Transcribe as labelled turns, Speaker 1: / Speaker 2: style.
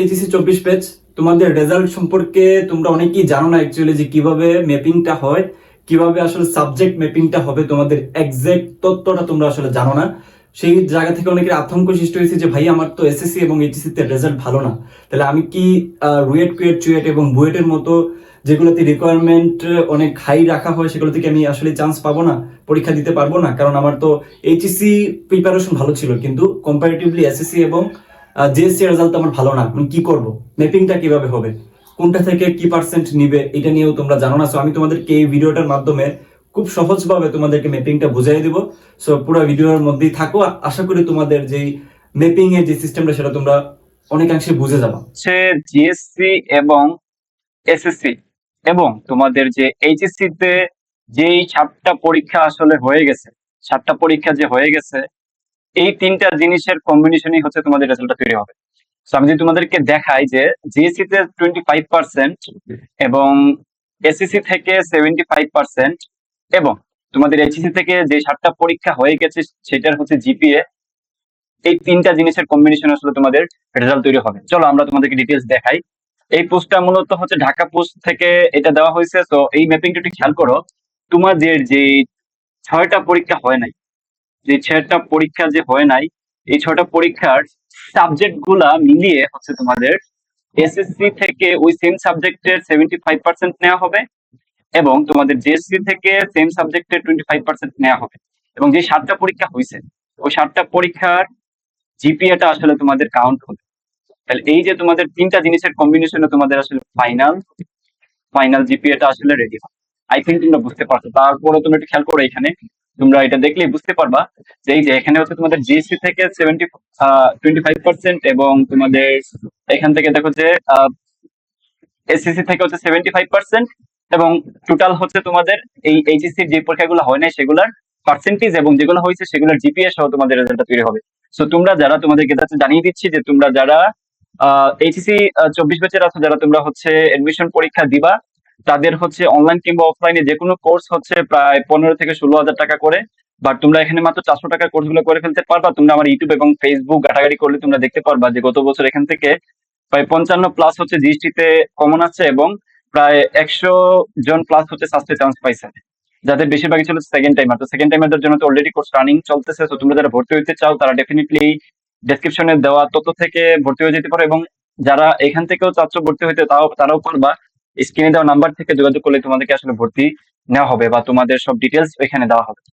Speaker 1: HSC চব্বিশ page তোমাদের result সম্পর্কে তোমরা অনেকেই জানো না অ্যাকচুয়ালি যে কীভাবে ম্যাপিংটা হয়, কীভাবে আসলে সাবজেক্ট ম্যাপিংটা হবে, তোমাদের এক্সাক্ট তথ্যটা তোমরা আসলে জানো না। সেই জায়গা থেকে অনেকের আতঙ্ক সৃষ্টি হয়েছে যে, ভাই, আমার তো এসএসসি এবং এইচএসসি তে রেজাল্ট ভালো না। তাহলে আমি কি রুয়েট কুয়েট চুয়েট এবং বুয়েটের মতো যেগুলোতে রিকোয়ারমেন্ট অনেক হাই রাখা হয়, সেগুলো থেকে আমি আসলে চান্স পাবো না, পরীক্ষা দিতে পারব না? কারণ আমার তো এইচএসসি প্রিপারেশন ভালো ছিল, কিন্তু কম্পারেটিভলি এসএসসি এবং জিএসসি রেজাল্ট আমার ভালো না, আমি কি করব? ম্যাপিংটা কীভাবে হবে? কোনটা থেকে কি পার্সেন্ট নিবে, এটা নিয়েও তোমরা জানো না সো আমি তোমাদেরকে এই ভিডিওটার মাধ্যমে খুব সহজভাবে তোমাদেরকে ম্যাপিংটা বুঝাই দিব। সো পুরো ভিডিওর মধ্যেই থাকো আশা করি তোমাদের যেই ম্যাপিং এর যে সিস্টেমটা সেটা তোমরা অনেকাংশে বুঝে যাবা।
Speaker 2: সে জিএসসি এবং এসএসসি এবং তোমাদের যে এইচএসসি তে যেই সাতটা পরীক্ষা আসলে হয়ে গেছে সাতটা পরীক্ষা যে হয়ে গেছে এই তিনটা জিনিসের কম্বিনেশনই হচ্ছে তোমাদের রেজাল্টটা তৈরি হবে। So, আমি যদি তোমাদেরকে দেখাই যে জিএসসি তে টোয়েন্টি ফাইভ পার্সেন্ট এবং এসএসসি থেকে সেভেন্টি ফাইভ পার্সেন্ট এবং তোমাদের এইচএসসি থেকে যে সাতটা পরীক্ষা হয়ে গেছে সেটার হচ্ছে জিপিএ এই তিনটা জিনিসের কম্বিনেশন আসলে তোমাদের রেজাল্ট তৈরি হবে। চলো আমরা তোমাদেরকে ডিটেলস দেখাই। এই পোস্টটা মূলত হচ্ছে ঢাকা পোস্ট থেকে এটা দেওয়া হয়েছে। তো এই ম্যাপিংটা একটু খেয়াল করো। তোমাদের যে ছয়টা পরীক্ষা হয় নাই যে ছয়টা পরীক্ষা যে হয় নাই, এই ছয়টা পরীক্ষার সাবজেক্টগুলা মিলিয়ে হচ্ছে তোমাদের এসএসসি থেকে ওই সেম সাবজেক্টের সেভেন্টি ফাইভ পার্সেন্ট নেওয়া হবে এবং তোমাদের জিএসসি থেকে সেম সাবজেক্টের টোয়েন্টি ফাইভ পার্সেন্ট নেওয়া হবে। এবং যে সাতটা পরীক্ষা হয়েছে ওই সাতটা পরীক্ষার জিপিএটা আসলে তোমাদের কাউন্ট হবে। তাহলে এই যে তোমাদের তিনটা জিনিসের কম্বিনেশনে তোমাদের আসলে ফাইনাল ফাইনাল জিপিএটা আসলে রেডি হবে। আই থিঙ্ক তোমরা বুঝতে পারছ। তারপরে তুমি একটু খেয়াল করো এখানে। তোমরা এটা দেখলেই বুঝতে পারবা যে এই যে এখানে হচ্ছে তোমাদের জিএসসি থেকে সেভেন্টি টোয়েন্টি ফাইভ পার্সেন্ট এবং তোমাদের এখান থেকে দেখো যে এসএসসি থেকে হচ্ছে সেভেন্টি ফাইভ পার্সেন্ট এবং টোটাল হচ্ছে তোমাদের এই এইচএসসি যে পরীক্ষাগুলো হয় নাই সেগুলোর পার্সেন্টেজ এবং যেগুলো হয়েছে সেগুলোর জিপিএ সহ তোমাদের রেজাল্টটা তৈরি হবে। সো তোমরা যারা তোমাদেরকে যাচ্ছে জানিয়ে দিচ্ছি যে তোমরা যারা এইচএসসি চব্বিশ ব্যাচের আছো, যারা তোমরা হচ্ছে এডমিশন পরীক্ষা দিবা তাদের হচ্ছে অনলাইন কিংবা অফলাইনে যে কোনো কোর্স হচ্ছে প্রায় পনেরো থেকে ষোলো হাজার টাকা করে। বাট তোমরা এখানে মাত্র চারশো টাকার কোর্সগুলো করে ফেলতে পারবা। তোমরা আমার ইউটিউব এবং ফেসবুক ঘাটাঘাটি করলে তোমরা দেখতে পারবা যে গত বছর এখান থেকে প্রায় পঞ্চান্ন প্লাস হচ্ছে জিএসটিতে কমন আছে এবং প্রায় একশো জন প্লাস হচ্ছে সাস্টে চান্স পাইছে। যাদের বেশিরভাগই ছিল সেকেন্ড টাইমার তো সেকেন্ড টাইমারদের জন্য তো অলরেডি কোর্স রানিং চলতেছে। তো তোমরা যারা ভর্তি হইতে চাও, তারা ডেফিনেটলি ডেসক্রিপশনে দেওয়া তথ্য থেকে ভর্তি হয়ে যেতে পারো এবং যারা এখান থেকেও চাচ্ছ ভর্তি হইতে, তাও, তারাও পারবা। স্ক্রিনে দেওয়া নাম্বার থেকে যোগাযোগ করলে তোমাদেরকে আসলে ভর্তি নেওয়া হবে বা তোমাদের সব ডিটেলস ওইখানে দেওয়া হবে।